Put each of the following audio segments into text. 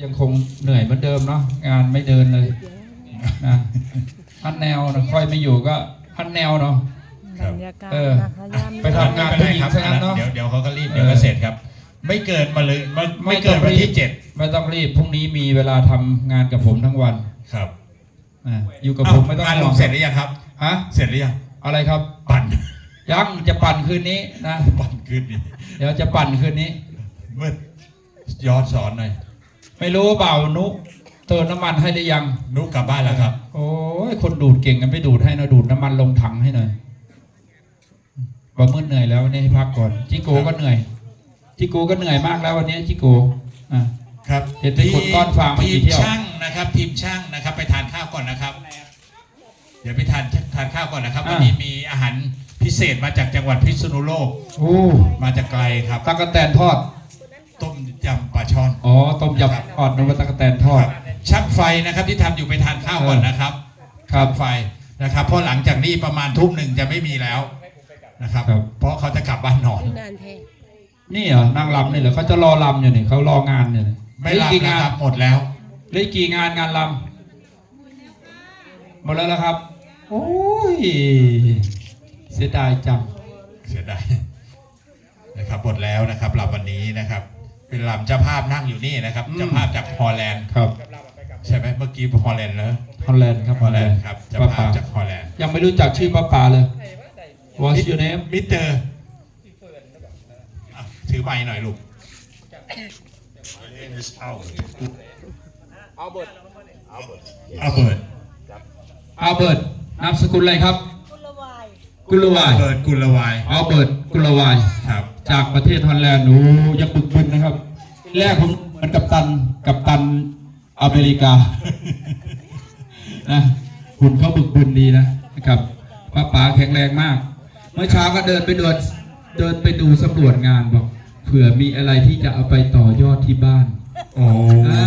ยังคงเหนื่อยเหมือนเดิมเนาะงานไม่เดินเลยนะพันแนวนะค่อยไม่อยู่ก็พันแนวเนาะครับบรรยากาศเออนะคะยามไปทำงานไม่เป็นไรครับผู้หญิงซะงั้นเนอะเดี๋ยวเดี๋ยวเขาก็รีบเดี๋ยวก็เสร็จครับ ไม่เกินมาเลยไม่ไม่เกินวันที่เจ็ดไม่ต้องรีบพรุ่งนี้มีเวลาทำงานกับผมทั้งวันครับอะอยู่กับผมไม่ต้องงานห่ลวงงเสร็จหรือยังครับฮะเสร็จหรือยังอะไรครับ ปั่นยังจะปั่นคืนนี้นะปั่นขึ้นนี่เดี๋ยวจะปั่นคืนนี้เมื่อย้อนสอนหน่อย ไม่รู้เปล่านุเติมน้ำมันให้หรือยัง นุกกลับบ้านแล้วครับ โอ้ยคนดูดเก่งกันไม่ดูดให้นะดูดน้ำมันลงถังให้หน่อยบอกมืดเหนื่อยแล้ววันนี้ให้พักก่อนจิโกก็เหนื่อยจิโกก็เหนื่อยมากแล้ววันนี้จิโกอะ ครับเห็นที่คนก้อนฟางมาทีกี่มเที่ยว ช่างนะครับ ทีมช่างนะครับ ไปทานข้าวก่อนนะครับ เดี๋ยวไปทานทานข้าวก่อนนะครับวันนี้มีอาหารพิเศษมาจากจังหวัดพิษณุโลก โอ้มาจากไกลครับตะกะแตนทอดต้มยำป ลาช่อน อ๋อต้มยำทอดนึกว่าตะกะแตนทอด ช่างไฟนะครับที่ทำอยู่ไปทานข้าวก่อนนะครับครับไฟนะครับเพราะหลังจากนี้ประมาณทุ่มหนึ่งจะไม่มีแล้วนะครับ ครับ เพราะเขาจะกลับบ้านนอน นานแท้ นี่เหรอนางรำนี่เหรอเขาจะรอรำอยู่นี่เขารองานอยู่นี่ไม่รับเหลือกี่นะงานครับหมดแล้ว เหลือกี่งานงานรำหมดแล้วละครับ โอ้ยเสียดายจัง เสียดายนะครับหมดแล้วนะครับลำวันนี้นะครับ เป็นลำเจ้าภาพนั่งอยู่นี่นะครับอืมเจ้าภาพจากฮอลแลนด์ครับใช่ไหมเมื่อกี้ฮอลแลนด์เนอะฮอลแลนด์ครับฮอลแลนด์ครับเจ้าป้าภาป๋าพจากฮอลแลนด์ยังไม่รู้จักชื่อป้าป๋าเลย What's your name มิสเตอร์อะถือไม้หน่อยลูกอัลเบิร์ตอัลเบิร์ตนามสกุลอะไรครับกุลวายอัลเบิร์ตกุลวายอัลเบิร์ตกุลวายครับ จากประเทศฮอลแลนด์โอ้ยังบึกบึนนะครับ แรกผมเหมือนกับตันกับตันอเมริกานะหุ่นเขาบึกบึนดีนะนะครับป้าป๋าแข็งแรงมาก เมื่อเช้าก็เดินไปดูเดินไปดูสำรวจงานบอกเผื่อมีอะไรที่จะเอาไปต่อยอดที่บ้านโอ้อ่า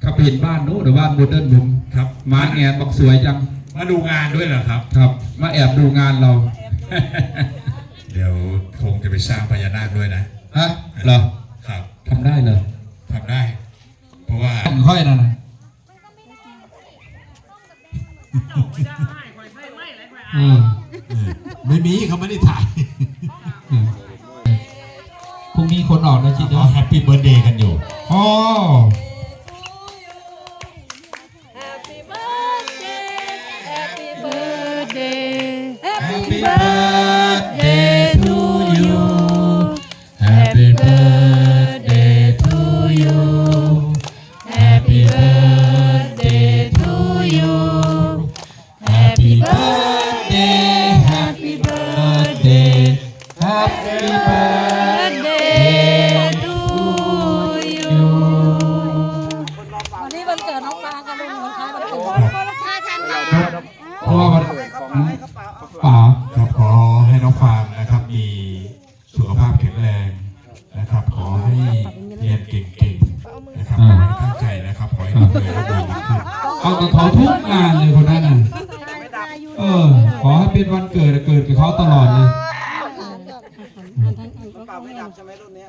เขาไปเห็นบ้านนู้นหรือบ้านโมเดิร์นผมครับมาแงนบอกสวยจังมาดูงานด้วยเหรอครับ ครับ มาแอบดูงานเรา เดี๋ยวคงจะไป สร้างพญานาคด้วยนะฮะเหรอครับทำได้เหรอทำได้ เพราะว่าค่อยนะนะอืมไม่มีเขาไม่ได้ถ่ายอืมพรุ่งนี้คนออกนะจิตเขาเนาะแฮปปี้เบิร์ดเดย์กันอยู่อ๋อ Happy birthday Happy birthday Happy birthday เป่าไม่ดับใช่ไหมรุ่นเนี้ย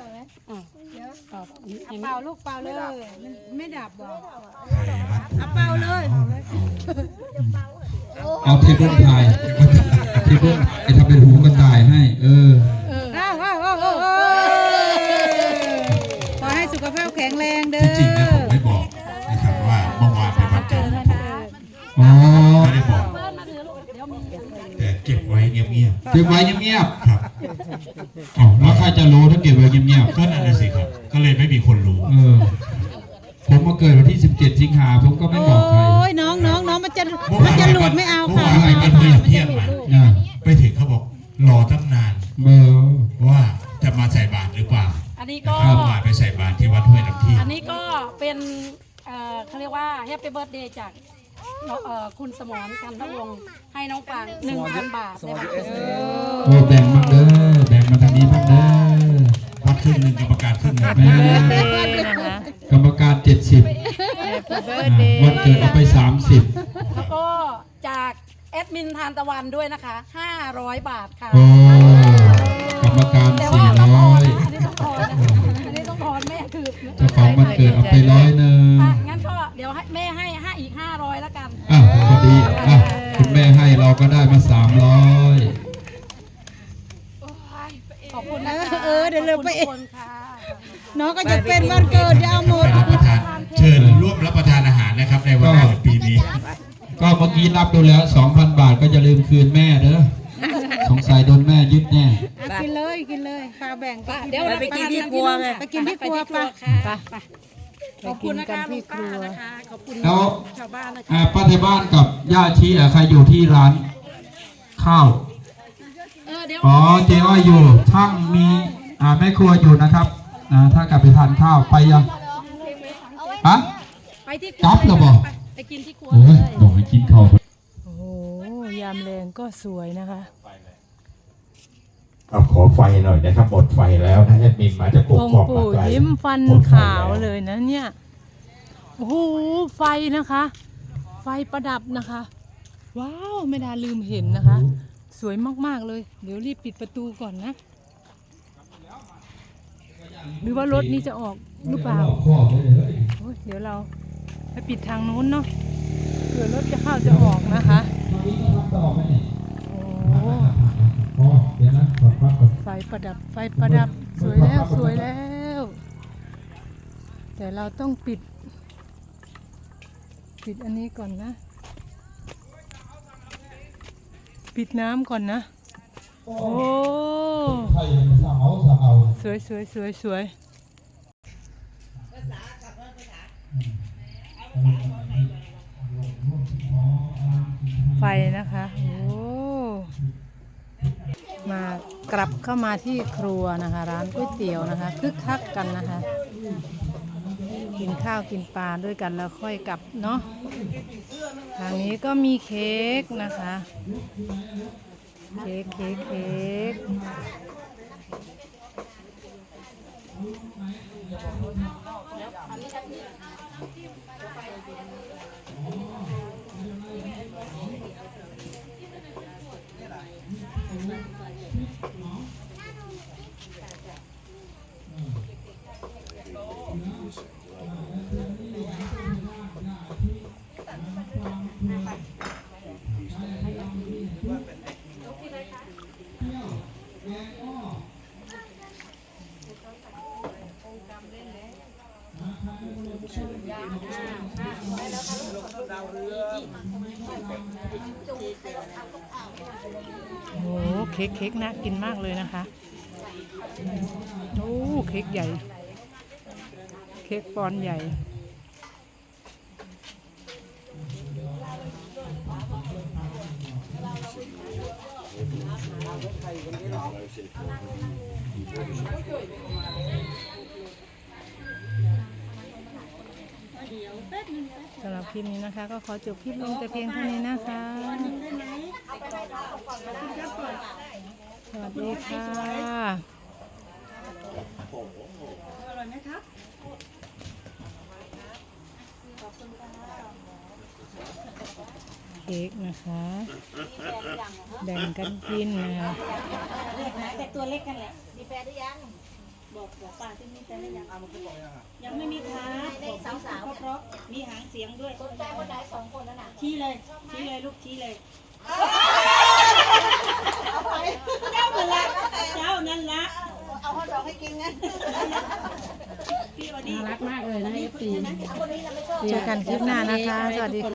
เป่าลูกเป่าเลยมันไม่ดับบอกใครรักผมเป่าเลยเอาเทเบิลไทยเทเบิลไอทำเป็นหูกระต่ายให้ เออว้าวว้าวว้าวว้าวขอให้สุขภาพแข็งแรงเด้ที่อจริงนะผมไม่บอกนะครับว่าเมื่อวานเป็นวันเกิดของผมอ๋อไม่ได้บอกแต่เก็บไว้เงียบเก็บไว้เงียบๆครับๆอ๋อแล้วใคร จะรู้ถ้าเก็บไว้เงียบก็นั่นน่ะสิครับ ก็เลยไม่มีคนรู้ ๆเออ ผมมาเกิดวันที่ 17 สิงหาผมก็ไม่โอบอกใคร้ยน้องน้องน้องมันจะมันจะหลุดไม่เอาเมื่อค่ะวานไปเพื่อนเที่ยงมา นะไปถึงเขาบอกรอตั้งนานเบอร์ ว่าจะมาใส่บาตรหรือเปล่าอันนี้ก็ข้าวบาตรไปใส่บาตรที่วัดห้วยน้ำเที่ยอังนนี้ก็เป็นเอ่อเขาเรียกว่าแฮปปี้เบิร์ดเดย์จากน้องเอ่อคุณสมรกันทวงศ์ให้น้องฟาง1,000บาทในวันเกิด โอ้แบ่งมา รึ่งหนึ่งกรรมการครึ่งหนึ่งระกรรมการเจ็ดสิบวันเกิดเอาไปสามสิบแล้วก็จากแอดมินทานตะวันด้วยนะคะห้าร้อยบาทค่ะ โอ้กรรมการ แต่ว่าต้องทอนะอันนี้ต้องทอนอันนี้ต้องทอนแม่คือจะเฝ้าวันเกิดเอาไปร้อยหนึ่งะงั้นก็เดี๋ยวให้แม่ให้ให้อีก 500แล้วกัน อะพอดีอะคุณแม่ให้เราก็ได้มาสามร้อย เออเดี๋ยวเราไปขอบคุณทุกคนค่ะน้องก็จะเป็นวันเกิดจะเอาหมดรับประทานเชิญร่วมรับประทานอาหารนะครับ ในวันเกิดปีนี้ ก็เมื่อกี้นับดูแล้ว 2,000 บาทก็จะลืมคืนแม่เด้อสงสัยโดนแม่ยึดแน่อะกินเลยกินเลยพาแบ่งไปเดี๋ยวไปกินที่ครัวไงไปกินที่ครัวไปปะค่ะไปขอบคุณนะคะไปลุกิงนกันที่ป้าครัวนะคะขอบคุณแล้วชาวบ้านนะคะอ่าป้าไทยบ้านกับย่าชีอะใครอยู่ที่ร้านข้าวเออเดี๋ยวอ๋อเจ๊อ้อยอยู่ช่างมีอ่า แม่ครัวอยู่นะครับอ่าถ้ากลับไปทานข้าวไปยังฮะไปที่คกลับแล้วบอกไปไปกินที่ครัวโอ้เลยยบอกให้กินข้าวโอ้โหยามแรงก็สวยนะคะเอาขอไฟหน่อยนะครับหมดไฟแล้วนะแอดมินมาจากกองกอกค์มาปู่ไกลยิ้มฟันหมดไขาวเลยนะเนี่ยโอ้โหไฟนะคะ ไฟประดับนะคะ ว้าวไม่ได้ลืมเห็นนะคะ สวยมากๆเลย เดี๋ยวรีบปิดประตูก่อนนะ หรือว่ารถนี้จะออกหรือเปล่าข้อเลยเลยโอ้ยเดี๋ยวเราไปปิดทางนู้นเนาะเผื่อรถจะเข้าจะออกนะคะตอนนี้ก็รับต่อไหมเนี่ยโอ้อ๋อเดี๋ยวนะกดปั๊บกดไฟประดับไฟประดับสวยแล้วสวยแล้ว แต่เราต้องปิด ปิดอันนี้ก่อนนะ ปิดน้ำก่อนนะ โอ้ใครยังสั่งเอาสั่งเอาสวยสวยสวยสวยไฟนะคะ โอ้ มากลับเข้ามาที่ครัวนะคะ ร้านก๋วยเตี๋ยวนะคะคึกคักกันนะคะ กินข้าวกินปลาด้วยกันแล้วค่อยกลับเนาะทางนี้ก็มีเค้กนะคะ เค้กเค้กเค้ก โอ้โหเค้กเค้กน่ากินมากเลยนะคะโอ้เค้กใหญ่ เค้กปอนใหญ่ สำหรับคลิปนี้นะคะ ก็ขอจบคลิปลงแต่เพียงเท่านี้นะคะสวัสดีค่ะเค้ กนะคะ แบ่งกันกินนะคะแต่ตัวเล็กกันแหละมีแฟนหรือยัง บอกบอกป้าที่มีแฟนหรือยัง ยังไม่มีค่ะบอกสาวสาวเพราะมีหางเสียงด้วยสนใจคนใดสองคนนั่นน่ะชี้เลย ชี้เลยลูกชี้เลยเจ้านั่นละเจ้านั่นละเอาข้าวดอกให้กินไงพี่วันนี้น่ารักมากเลยนะเอฟซีเจอกันคลิปหน้านะคะ สวัสดีค่ะ